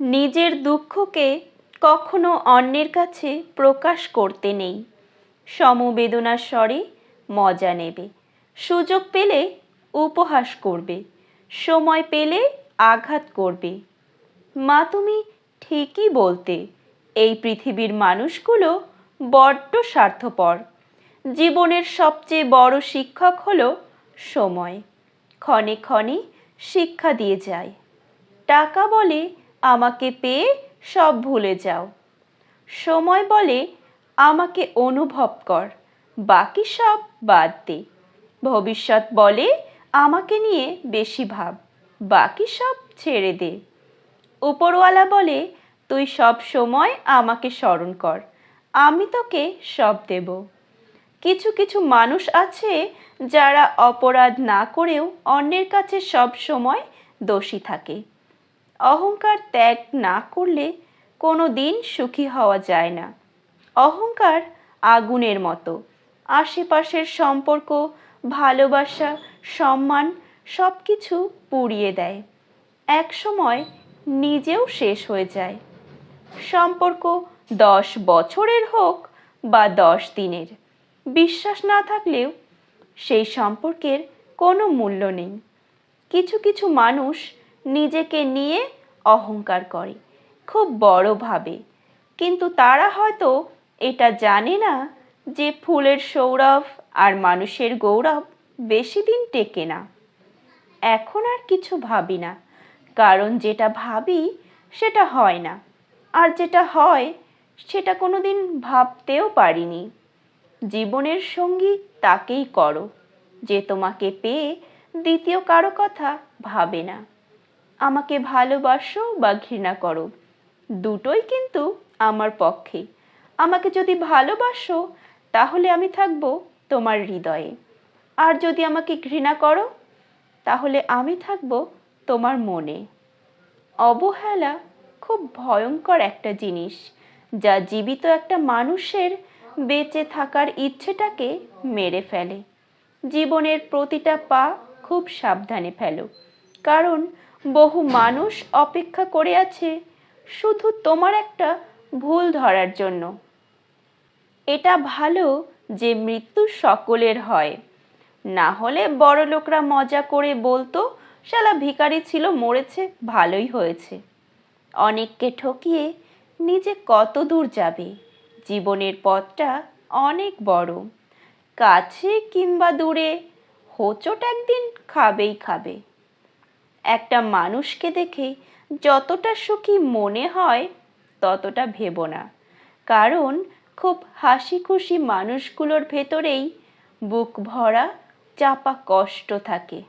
নিজের দুঃখকে কখনো অন্যের কাছে প্রকাশ করতে নেই। সমবেদনার স্বরে মজা নেবে। সুযোগ পেলে উপহাস করবে। সময় পেলে আঘাত করবে। মা, তুমি ঠিকই বলতে, এই পৃথিবীর মানুষগুলো বড্ড স্বার্থপর। জীবনের সবচেয়ে বড় শিক্ষক হলো সময়। ক্ষণে ক্ষণে শিক্ষা দিয়ে যায়। টাকা বলে আমাকে পেয়ে সব ভুলে যাও। সময় বলে আমাকে অনুভব কর, বাকি সব বাদ দে। ভবিষ্যৎ বলে আমাকে নিয়ে বেশি ভাব, বাকি সব ছেড়ে দে। উপরওয়ালা বলে, তুই সব সময় আমাকে স্মরণ কর, আমি তোকে সব দেব। কিছু কিছু মানুষ আছে যারা অপরাধ না করেও অন্যের কাছে সব সময় দোষী থাকে। অহংকার ত্যাগ না করলে কোনো দিন সুখী হওয়া যায় না। অহংকার আগুনের মতো। আশেপাশের সম্পর্ক, ভালোবাসা, সম্মান সব কিছু পুড়িয়ে দেয়। এক সময় নিজেও শেষ হয়ে যায়। সম্পর্ক দশ বছরের হোক বা দশ দিনের। বিশ্বাস না থাকলেও সেই সম্পর্কের কোনো মূল্য নেই। কিছু কিছু মানুষ নিজেকে নিয়ে অহংকার করে। খুব বড় ভাবে। কিন্তু তারা হয়তো এটা জানে না যে ফুলের সৌরভ আর মানুষের গৌরব বেশি দিন টেকে না। এখন আর কিছু ভাবি না। কারণ যেটা ভাবি, সেটা হয় না। আর যেটা হয়, সেটা কোনো দিন ভাবতেও পারিনি। জীবনের সঙ্গী তাকেই করো। যে তোমাকে পেয়ে দ্বিতীয় কারও কথা ভাবে না। আমাকে ভালোবাসো বা ঘৃণা করো। দুটোই কিন্তু আমার পক্ষে। আমাকে যদি ভালোবাসো, তাহলে আমি থাকব তোমার হৃদয়ে। আর যদি আমাকে ঘৃণা করো, তাহলে আমি থাকব তোমার মনে। অবহেলা খুব ভয়ঙ্কর একটা জিনিস, যা জীবিত একটা মানুষের বেঁচে থাকার ইচ্ছেটাকে মেরে ফেলে। জীবনের প্রতিটা পা খুব সাবধানে ফেলো। কারণ বহু মানুষ অপেক্ষা করে আছে শুধু তোমার একটা ভুল ধরার জন্য। এটা ভালো যে মৃত্যু সকলের হয়। না হলে বড় লোকরা মজা করে বলতো, শালা ভিখারি ছিল, মরেছে, ভালোই হয়েছে। অনেককে ঠকিয়ে নিজে কত দূর যাবে? জীবনের পথটা অনেক বড়। কাছে কিংবা দূরে, হোঁচট একদিন খাবেই খাবে। একটা মানুষকে দেখে যতটা সুখী মনে হয়, ততটা ভেব না। কারণ খুব হাসি খুশি মানুষগুলোর ভেতরেই বুক ভরা, চাপা কষ্ট থাকে।